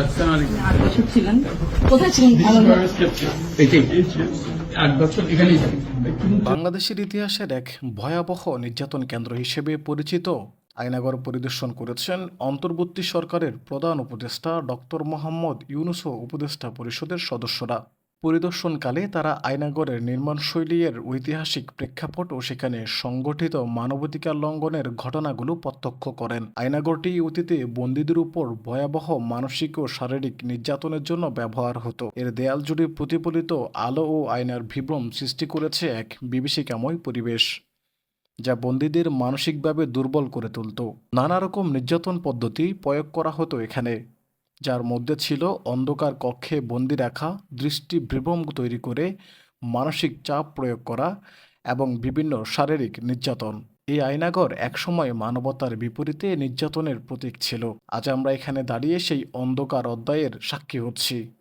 আসসালামু আলাইকুম। আট বছর ছিলেন কোথায় ছিলেন আট বছর এখানেই বাংলাদেশের ইতিহাসের এক ভয়াবহ নির্যাতন কেন্দ্র হিসেবে পরিচিত আয়নাগর পরিদর্শন করেছেন অন্তর্বর্তী সরকারের প্রধান উপদেষ্টা ডক্টর মোহাম্মদ ইউনুসো উপদেষ্টা পরিষদের সদস্যরা। পরিদর্শনকালে তারা আয়নাগরের নির্মাণশৈলীর ঐতিহাসিক প্রেক্ষাপট ও সেখানে সংগঠিত মানবাধিকার লঙ্ঘনের ঘটনাগুলো প্রত্যক্ষ করেন। আয়নাগরটি অতীতে বন্দীদের উপর ভয়াবহ মানসিক ও শারীরিক নির্যাতনের জন্য ব্যবহার হতো। এর দেয়াল জুড়ে প্রতিফলিত আলো ও আয়নার বিভ্রম সৃষ্টি করেছে এক বিভীষিকাময় পরিবেশ, যা বন্দীদের মানসিকভাবে দুর্বল করে তুলত। নানা রকম নির্যাতন পদ্ধতি প্রয়োগ করা হতো এখানে। যার মধ্যে ছিল অন্ধকার কক্ষে বন্দি রাখা, দৃষ্টি বিভ্রম তৈরি করে মানসিক চাপ প্রয়োগ করা এবং বিভিন্ন শারীরিক নির্যাতন। এই আয়নাগর একসময় মানবতার বিপরীতে নির্যাতনের প্রতীক ছিল। আজ আমরা এখানে দাঁড়িয়ে সেই অন্ধকার অধ্যায়ের সাক্ষী হচ্ছি।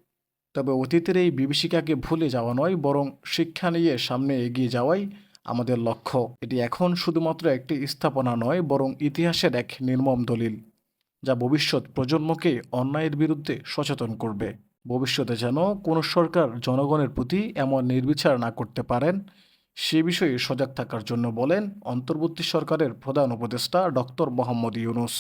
তবে অতীতের এই বিভীষিকাকে ভুলে যাওয়া নয়, বরং শিক্ষা নিয়ে সামনে এগিয়ে যাওয়াই আমাদের লক্ষ্য। এটি এখন শুধুমাত্র একটি স্থাপনা নয়, বরং ইতিহাসের এক নির্মম দলিল। যা ভবিষ্যৎ প্রজন্মকে অন্যায়ের বিরুদ্ধে সচেতন করবে। ভবিষ্যতে যেন কোনো সরকার জনগণের প্রতি এমন নির্বিচার না করতে পারেন। সে বিষয়ে সজাগ থাকার জন্য বলেন অন্তর্বর্তী সরকারের প্রধান উপদেষ্টা ডক্টর মোহাম্মদ ইউনুস।